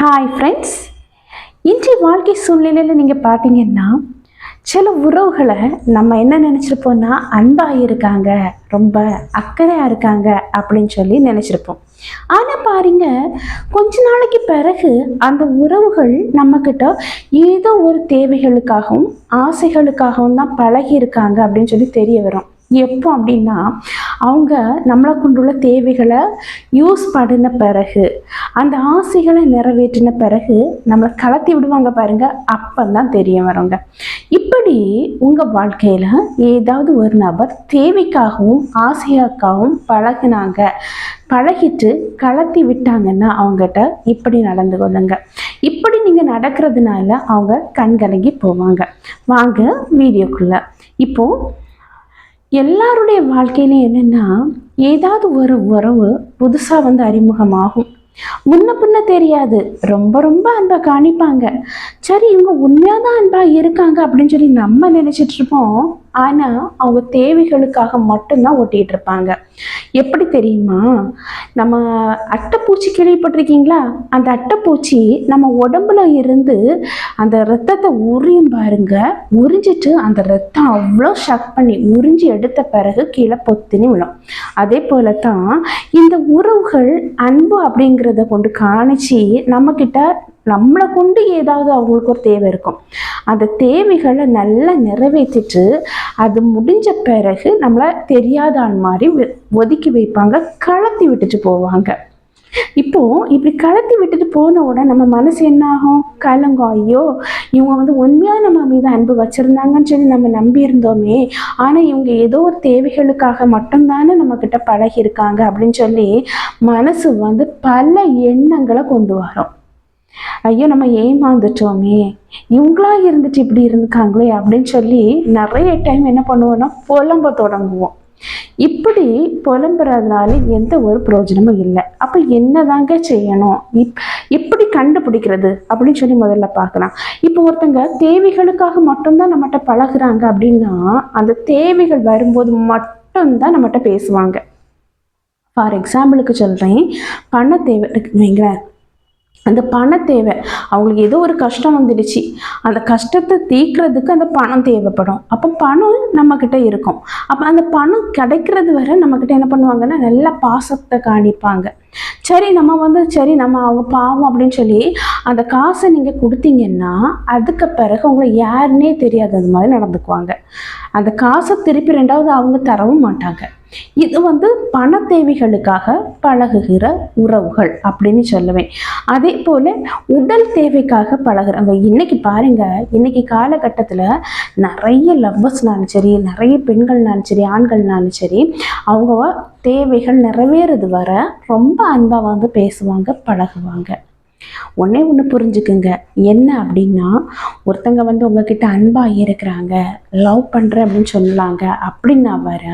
Hi friends இன்றைய வாழ்க்கை சூழ்நிலையில் நீங்கள் பார்த்தீங்கன்னா சில உறவுகளை நம்ம என்ன நினச்சிருப்போம்னா அன்பாக இருக்காங்க ரொம்ப அக்கறையாக இருக்காங்க அப்படின்னு சொல்லி நினச்சிருப்போம். ஆனால் பாருங்க கொஞ்ச நாளைக்கு பிறகு அந்த உறவுகள் நம்மக்கிட்ட ஏதோ ஒரு தேவைகளுக்காகவும் ஆசைகளுக்காகவும் தான் பழகி இருக்காங்க அப்படின்னு சொல்லி தெரிய வரும். எப்போ அப்படின்னா அவங்க நம்மளை கொண்டுள்ள தேவைகளை யூஸ் பண்ணின பிறகு அந்த ஆசைகளை நிறைவேற்றின பிறகு நம்மளை கலத்தி விடுவாங்க பாருங்க தான் தெரிய வருங்க. இப்படி உங்கள் வாழ்க்கையில் ஏதாவது ஒரு நபர் தேவைக்காகவும் ஆசையாக்காகவும் பழகினாங்க பழகிட்டு கலத்தி விட்டாங்கன்னா அவங்ககிட்ட இப்படி நடந்து கொள்ளுங்க. இப்படி நீங்கள் நடக்கிறதுனால அவங்க கண்கலங்கி போவாங்க. வாங்க வீடியோக்குள்ள. இப்போது எல்லாருடைய வாழ்க்கையிலையும் என்னென்னா ஏதாவது ஒரு உறவு புதுசாக வந்து அறிமுகமாகும். முன்ன பின்ன தெரியாது. ரொம்ப ரொம்ப அன்பாக காணிப்பாங்க. சரி இவங்க உண்மையாக தான் அன்பாக இருக்காங்க அப்படின்னு சொல்லி நம்ம நினச்சிட்ருப்போம் ஆனால் அவங்க தேவைகளுக்காக மட்டும்தான் ஓட்டிகிட்டு இருப்பாங்க. எப்படி தெரியுமா? நம்ம அட்டைப்பூச்சி கேள்விப்பட்டிருக்கீங்களா? அந்த அட்டைப்பூச்சி நம்ம உடம்புல இருந்து அந்த ரத்தத்தை உரியும் பாருங்க. உறிஞ்சிட்டு அந்த ரத்தம் அவ்வளோ ஷக் பண்ணி உறிஞ்சி எடுத்த பிறகு கீழே பொத்துன்னு விழும். அதே போல தான் இந்த உறவுகள் அன்பு அப்படிங்கிறத கொண்டு காணிச்சு நம்மக்கிட்ட நம்மளை கொண்டு ஏதாவது அவங்களுக்கு ஒரு தேவை இருக்கும். அந்த தேவைகளை நல்லா நிறைவேற்றிட்டு அது முடிஞ்ச பிறகு நம்மளை தெரியாதான் மாதிரி ஒதுக்கி வைப்பாங்க. கலத்தி விட்டுட்டு போவாங்க. இப்போ இப்படி கலத்தி விட்டுட்டு போன உடனே நம்ம மனசு என்ன ஆகும்? கலங்கம். ஐயோ இவங்க வந்து உண்மையாக நம்ம மீது அன்பு வச்சுருந்தாங்கன்னு சொல்லி நம்ம நம்பி இருந்தோமே. ஆனால் இவங்க ஏதோ ஒரு தேவைகளுக்காக மட்டும்தானே நம்மக்கிட்ட பழகியிருக்காங்க அப்படின்னு சொல்லி மனசு வந்து பல எண்ணங்களை கொண்டு வரும். ஐயோ நம்ம ஏமாந்துட்டோமே. இவங்களா இருந்துட்டு இப்படி இருந்துக்காங்களே அப்படின்னு சொல்லி நிறைய டைம் என்ன பண்ணுவோம்னா புலம்ப தொடங்குவோம். இப்படி புலம்புறதுனால எந்த ஒரு பிரயோஜனமும் இல்லை. அப்போ என்னதாங்க செய்யணும்? இப் எப்படி கண்டுபிடிக்கிறது அப்படின்னு சொல்லி முதல்ல பார்க்கலாம். இப்போ ஒருத்தங்க தேவைகளுக்காக மட்டும்தான் நம்மகிட்ட பழகுறாங்க அப்படின்னா அந்த தேவைகள் வரும்போது மட்டும்தான் நம்மகிட்ட பேசுவாங்க. ஃபார் எக்ஸாம்பிளுக்கு சொல்கிறேன் பண தேவை வைங்களேன். அந்த பண தேவை. அவங்களுக்கு ஏதோ ஒரு கஷ்டம் வந்துடுச்சு. அந்த கஷ்டத்தை தீக்கிறதுக்கு அந்த பணம் தேவைப்படும். அப்போ பணம் நம்மக்கிட்ட இருக்கும். அப்போ அந்த பணம் கிடைக்கிறது வரை நம்மக்கிட்ட என்ன பண்ணுவாங்கன்னா நல்லா பாசத்தை காணிப்பாங்க. சரி நம்ம வந்து சரி நம்ம அவங்க பாவம் அப்படின்னு சொல்லி அந்த காசை நீங்கள் கொடுத்தீங்கன்னா அதுக்கு பிறகு உங்களை யாருன்னே தெரியாதது மாதிரி நடந்துக்குவாங்க. அந்த காசை திருப்பி ரெண்டாவது அவங்க தரவும் மாட்டாங்க. இது வந்து பண தேவைகளுக்காக பழகுகிற உறவுகள் அப்படின்னு சொல்லுவேன். அதே போல் உடல் தேவைக்காக பழகுறாங்க இன்னைக்கு பாருங்க இன்னைக்கு காலகட்டத்தில் நிறைய லவ்வர்ஸ்னாலும் சரி நிறைய பெண்கள்னாலும் சரி ஆண்கள்னாலும் சரி அவங்க தேவைகள் நிறைவேறது வர ரொம்ப அன்பாக வந்து பேசுவாங்க பழகுவாங்க. ஒன்றே ஒன்று புரிஞ்சுக்குங்க. என்ன அப்படின்னா ஒருத்தங்க வந்து உங்ககிட்ட அன்பாக இருக்கிறாங்க லவ் பண்ணுறேன் அப்படின்னு சொன்னாங்க அப்படின்னா வர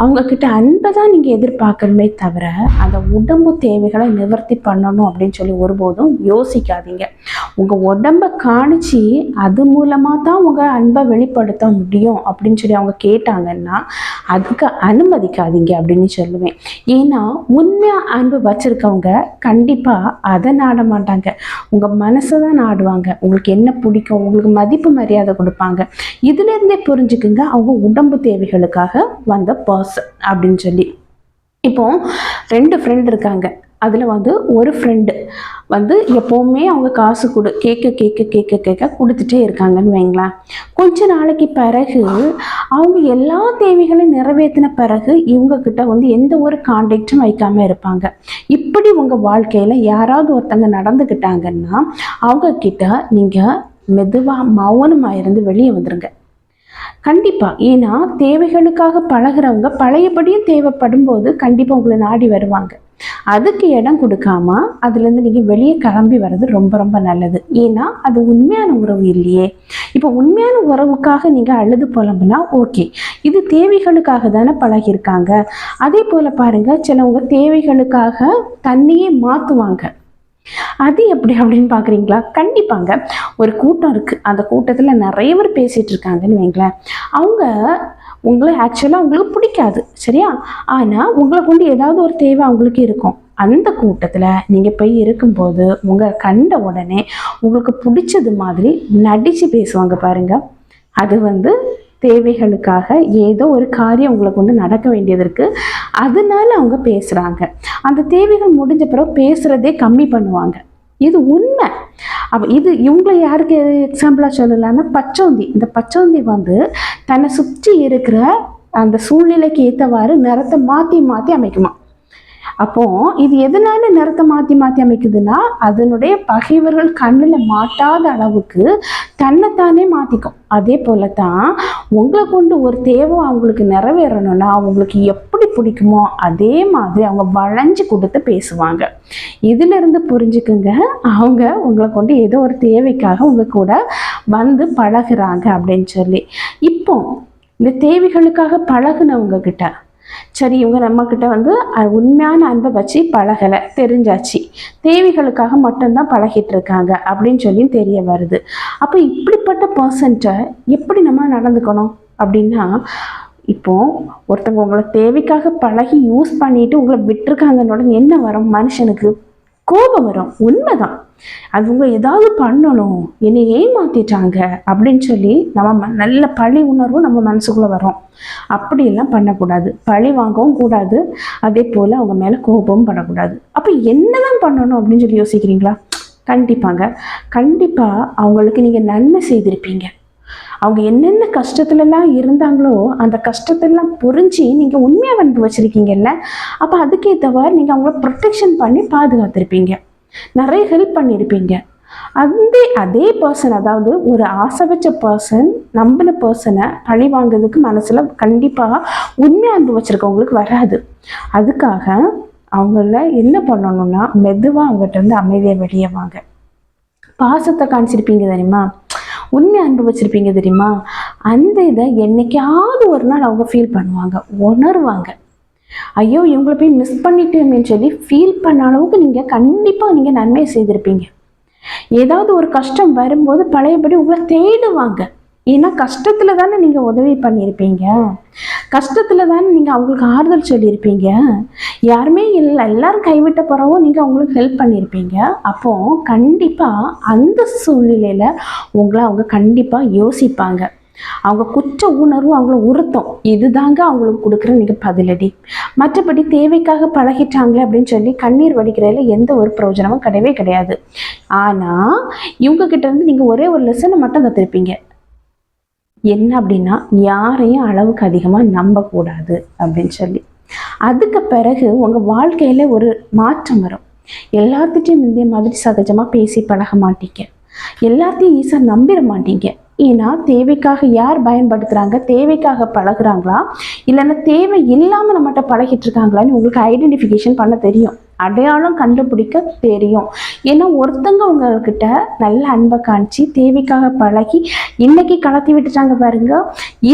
அவங்கக்கிட்ட அன்பை தான் நீங்கள் எதிர்பார்க்கணுமே தவிர அந்த உடம்பு தேவைகளை நிவர்த்தி பண்ணணும் அப்படின்னு சொல்லி ஒருபோதும் யோசிக்காதீங்க. உங்கள் உடம்பை காணிச்சு அது மூலமாக தான் உங்கள் அன்பை வெளிப்படுத்த முடியும் அப்படின்னு சொல்லி அவங்க கேட்டாங்கன்னா அதுக்கு அனுமதிக்காதீங்க அப்படின்னு சொல்லுவேன். ஏன்னா உண்மையாக அன்பு வச்சுருக்கவங்க கண்டிப்பாக அதை நாடமான மாட்டாங்க. உங்கள் மனசை தான் நாடுவாங்க. உங்களுக்கு என்ன பிடிக்கும்? உங்களுக்கு மதிப்பு மரியாதை கொடுப்பாங்க. இதுலேருந்தே புரிஞ்சுக்குங்க அவங்க உடம்பு தேவைகளுக்காக வந்த பர்சன் அப்படின்னு சொல்லி. இப்போ ரெண்டு ஃப்ரெண்ட் இருக்காங்க. அதில் வந்து ஒரு ஃப்ரெண்டு வந்து எப்போவுமே அவங்க காசு கொடு கேட்க கேட்க கேட்க கேட்க கொடுத்துட்டே இருக்காங்கன்னு வைங்களேன். கொஞ்ச நாளைக்கு பிறகு அவங்க எல்லா தேவைகளையும் நிறைவேற்றின பிறகு இவங்கக்கிட்ட வந்து எந்த ஒரு கான்டாக்டும் வைக்காமல் இருப்பாங்க. இப்படி உங்கள் வாழ்க்கையில் யாராவது ஒருத்தங்க நடந்துக்கிட்டாங்கன்னா அவங்கக்கிட்ட நீங்கள் மெதுவாக மௌனமாக இருந்து வெளியே வந்துடுங்க கண்டிப்பாக ஏன்னா தேவைகளுக்காக பழகுறவங்க பழையபடியும் தேவைப்படும் போது கண்டிப்பாக உங்களை நாடி வருவாங்க. அதுக்கு இடம் கொடுக்காம அதுலேருந்து நீங்கள் வெளியே கிளம்பி வர்றது ரொம்ப ரொம்ப நல்லது. ஏன்னா அது உண்மையான உறவு இல்லையே. இப்போ உண்மையான உறவுக்காக நீங்கள் அழுது புலம்புனா ஓகே. இது தேவைகளுக்காக தானே பழகியிருக்காங்க. அதே போல் பாருங்கள் சிலவங்க தேவைகளுக்காக தண்ணியே மாற்றுவாங்க அது எப்படி அப்படின்னு பார்க்குறீங்களா? கண்டிப்பாங்க. ஒரு கூட்டம் இருக்குது அந்த கூட்டத்தில் நிறைய பேர் பேசிகிட்டு இருக்காங்கன்னு வைங்களேன். அவங்க உங்களை ஆக்சுவலாக உங்களுக்கு பிடிக்காது. சரியா? ஆனால் உங்களை கொண்டு ஏதாவது ஒரு தேவை அவங்களுக்கு இருக்கும். அந்த கூட்டத்தில் நீங்கள் போய் இருக்கும்போது உங்களை கண்ட உடனே உங்களுக்கு பிடிச்சது மாதிரி நடித்து பேசுவாங்க பாருங்கள் அது வந்து தேவைகளுக்காக ஏதோ ஒரு காரியம் உங்களை கொண்டு நடக்க வேண்டியது இருக்குது அதனால அவங்க பேசுகிறாங்க அந்த தேவைகள் முடிஞ்ச பிறகு பேசுகிறதே கம்மி பண்ணுவாங்க. இது உண்மை. அப்போ இது இவங்களை யாருக்கு எக்ஸாம்பிளாக சொல்லலாம்னா பச்சோந்தி. இந்த பச்சோந்தி வந்து தன்னை சுற்றி இருக்கிற அந்த சூழ்நிலைக்கு ஏற்றவாறு நிறத்தை மாற்றி மாற்றி அமைக்குமா? அப்போ இது எதனால நிறத்தை மாற்றி மாற்றி அமைக்குதுன்னா அதனுடைய பகைவர்கள் கண்ணில் மாட்டாத அளவுக்கு தன்னைத்தானே மாற்றிக்கும் அதே போல தான் உங்களை கொண்டு ஒரு தேவை அவங்களுக்கு நிறைவேறணும்னா அவங்களுக்கு எப்படி பிடிக்குமோ அதே மாதிரி அவங்க வளைஞ்சு கொடுத்து பேசுவாங்க. இதிலிருந்து புரிஞ்சுக்குங்க அவங்க உங்களை கொண்டு ஏதோ ஒரு தேவைக்காக உங்க கூட வந்து பழகுறாங்க அப்படின்னு சொல்லி. இப்போ இந்த தேவைகளுக்காக பழகுனவங்க கிட்ட சரி இவங்க நம்மக்கிட்ட வந்து உண்மையான அன்பை வச்சு பழகலை. தெரிஞ்சாச்சு. தேவைகளுக்காக மட்டும்தான் பழகிட்டு இருக்காங்க அப்படின்னு சொல்லி தெரிய வருது. அப்போ இப்படிப்பட்ட பர்சன்ட்டை எப்படி நம்ம நடந்துக்கணும் அப்படின்னா இப்போ ஒருத்தவங்க உங்களை தேவைக்காக பழகி யூஸ் பண்ணிட்டு உங்களை விட்டுருக்காங்கன்னு என்ன வரும் மனுஷனுக்கு? கோபம் வரும். உண்மைதான். அவங்க ஏதாவது பண்ணணும். என்னை ஏமாத்திட்டாங்க அப்படின்னு சொல்லி நம்ம ம- நல்ல பழி உணர்வும் நம்ம மனசுக்குள்ள வரும். அப்படியெல்லாம் பண்ணக்கூடாது. பழி வாங்கவும் கூடாது. அதே போல் அவங்க மேலே கோபமும் பண்ணக்கூடாது அப்போ என்னதான் பண்ணணும் அப்படின்னு சொல்லி யோசிக்கிறீங்களா? கண்டிப்பாங்க. கண்டிப்பாக அவங்களுக்கு நீங்கள் நன்மை செய்திருப்பீங்க. அவங்க என்னென்ன கஷ்டத்துலலாம் இருந்தாங்களோ அந்த கஷ்டத்தெல்லாம் புரிஞ்சு நீங்கள் உண்மையாக வந்து வச்சுருக்கீங்கல்ல? அப்போ அதுக்கேற்றவாறு நீங்கள் அவங்கள ப்ரொடெக்ஷன் பண்ணி பாதுகாத்திருப்பீங்க. நிறைய ஹெல்ப் பண்ணியிருப்பீங்க அந்த அதே பர்சன் அதாவது ஒரு ஆசை வச்ச பர்சன் நம்பின பர்சனை பழி வாங்குறதுக்கு மனசில் கண்டிப்பாக உண்மையாக அன்பு வச்சுருக்கவங்களுக்கு வராது. அதுக்காக அவங்கள என்ன பண்ணணும்னா மெதுவாக அவங்ககிட்ட இருந்து அமைதியாக வெளியே வாங்க. பாசத்தை காமிச்சிருப்பீங்க தெரியுமா? உண்மை அனுபவிச்சிருப்பீங்க தெரியுமா? அந்த இதை என்னைக்காவது ஒரு நாள் அவங்க ஃபீல் பண்ணுவாங்க உணருவாங்க. ஐயோ இவங்களை போய் மிஸ் பண்ணிட்டோமேன்னு சொல்லி ஃபீல் பண்ண அளவுக்கு நீங்கள் கண்டிப்பாக நீங்கள் நன்மை செய்திருப்பீங்க. ஏதாவது ஒரு கஷ்டம் வரும்போது பழையபடி உங்களை தேடுவாங்க. ஏன்னா கஷ்டத்தில் தானே நீங்கள் உதவி பண்ணியிருப்பீங்க. கஷ்டத்தில் தானே நீங்கள் அவங்களுக்கு ஆறுதல் சொல்லியிருப்பீங்க? யாருமே இல்லை எல்லாரும் கைவிட்ட பிறகும் நீங்கள் அவங்களுக்கு ஹெல்ப் பண்ணியிருப்பீங்க. அப்போ கண்டிப்பாக அந்த சூழ்நிலையில் உங்களை அவங்க கண்டிப்பாக யோசிப்பாங்க. அவங்க குற்ற உணர்வு அவங்கள உறுத்தும். இதுதாங்க அவங்களுக்கு கொடுக்குற நீங்கள் பதிலடி. மற்றபடி தேவைக்காக பழகிட்டாங்களே அப்படின்னு சொல்லி கண்ணீர் வடிக்கிறதுல எந்த ஒரு பிரயோஜனமும் கிடையவே கிடையாது. ஆனால் இவங்ககிட்ட இருந்து நீங்கள் ஒரே ஒரு லெசனை மட்டும் கற்றுருப்பீங்க என்ன அப்படின்னா யாரையும் அளவுக்கு அதிகமாக நம்பக்கூடாது அப்படின்னு சொல்லி. அதுக்கு பிறகு உங்கள் வாழ்க்கையில் ஒரு மாற்றம் வரும். எல்லாத்துட்டையும் இதே மாதிரி சகஜமாக பேசி பழக மாட்டீங்க. எல்லாத்தையும் ஈஸியாக நம்பிட மாட்டீங்க. ஏன்னா தேவைக்காக யார் பயன்படுத்துகிறாங்க தேவைக்காக பழகுறாங்களா இல்லைன்னா தேவை இல்லாமல் நம்மகிட்ட பழகிட்டு இருக்காங்களான்னு உங்களுக்கு ஐடென்டிஃபிகேஷன் பண்ண தெரியும். அடையாளம் கண்டுபிடிக்க தெரியும். ஏன்னா ஒருத்தங்க உங்ககிட்ட நல்ல அன்பை காமிச்சு தேவைக்காக பழகி இன்னைக்கு கலத்தி விட்டுட்டாங்க பாருங்க.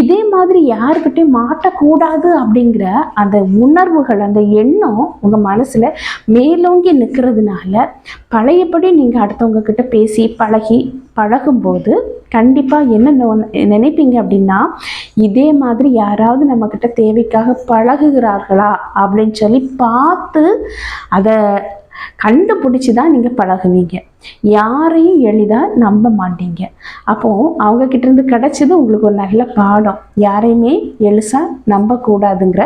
இதே மாதிரி யாருக்கிட்டையும் மாட்டக்கூடாது அப்படிங்கிற அந்த உணர்வுகள் அந்த எண்ணம் உங்கள் மனசில் மேலோங்கி நிற்கிறதுனால பழையபடி நீங்கள் அடுத்தவங்க கிட்ட பேசி பழகி பழகும்போது கண்டிப்பாக என்ன நினைப்பீங்க அப்படின்னா இதே மாதிரி யாராவது நம்மக்கிட்ட தேவைக்காக பழகுகிறார்களா அப்படின்னு சொல்லி பார்த்து அதை கண்டுபிடிச்சி தான் நீங்கள் பழகுவீங்க. யாரையும் எளிதாக நம்ப மாட்டீங்க. அப்போது அவங்க கிட்ட இருந்து கிடைச்சது உங்களுக்கு ஒரு நல்ல பாடம். யாரையுமே எளிசாக நம்பக்கூடாதுங்கிற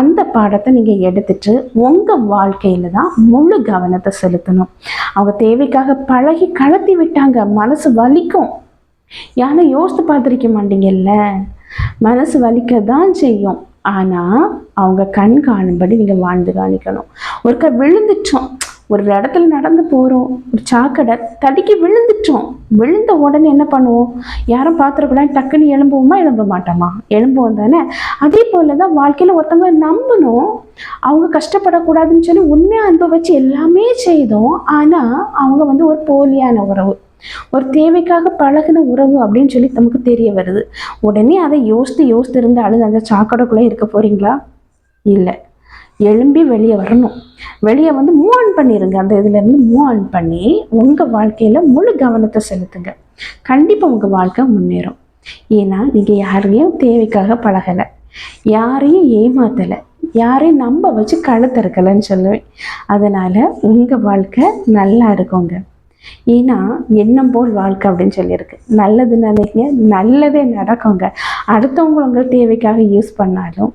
அந்த பாடத்தை நீங்கள் எடுத்துட்டு உங்கள் வாழ்க்கையில் தான் முழு கவனத்தை செலுத்தணும். அவங்க தேவைக்காக பழகி கலத்தி விட்டாங்க. மனசு வலிக்கும். யாரும் யோசித்து பார்த்துருக்க மாட்டீங்கல்ல? மனசு வலிக்க தான் செய்யும். ஆனால் அவங்க கண் காணும்படி நீங்கள் வாழ்ந்து காணிக்கணும். ஒருக்கா விழுந்துட்டோம். ஒரு இடத்துல நடந்து போகிறோம் ஒரு சாக்கடை தடுக்கி விழுந்துட்டோம். விழுந்த உடனே என்ன பண்ணுவோம்? யாரும் பார்த்துருக்கூடாது டக்குன்னு எழும்புவோமா எழும்ப மாட்டோமா? எழும்புவோம் தானே? அதே போல் தான் வாழ்க்கையில் ஒருத்தவங்க நம்பணும். அவங்க கஷ்டப்படக்கூடாதுன்னு சொல்லி உண்மையாக அனுபவிச்சு எல்லாமே செய்தோம். ஆனால் அவங்க வந்து ஒரு போலியான உறவு. ஒரு தேவைக்காக பழகுன உறவு அப்படின்னு சொல்லி நமக்கு தெரிய வருது. உடனே அதை யோசித்து யோசித்து இருந்தாலும் அந்த சாக்கடைக்குள்ளே இருக்க போகிறீங்களா இல்லை. எழும்பி வெளியே வரணும். வெளியே வந்து மூவ் ஆன் பண்ணிடுங்க அந்த இதுலேருந்து மூவ் ஆன் பண்ணி உங்கள் வாழ்க்கையில் முழு கவனத்தை செலுத்துங்க. கண்டிப்பாக உங்கள் வாழ்க்கை முன்னேறும். ஏன்னா நீங்கள் யாரையும் தேவைக்காக பழகலை. யாரையும் ஏமாத்தலை. யாரையும் நம்ப வச்சு கழுத்திருக்கலன்னு சொல்லுவேன் அதனால் உங்கள் வாழ்க்கை நல்லா இருக்குங்க. ஏன்னா எண்ணம் போல் வாழ்க்கை அப்படின்னு சொல்லியிருக்கு. நல்லது நினைங்க நல்லதே நடக்குங்க. அடுத்தவங்க உங்கள் தேவைக்காக யூஸ் பண்ணாலும்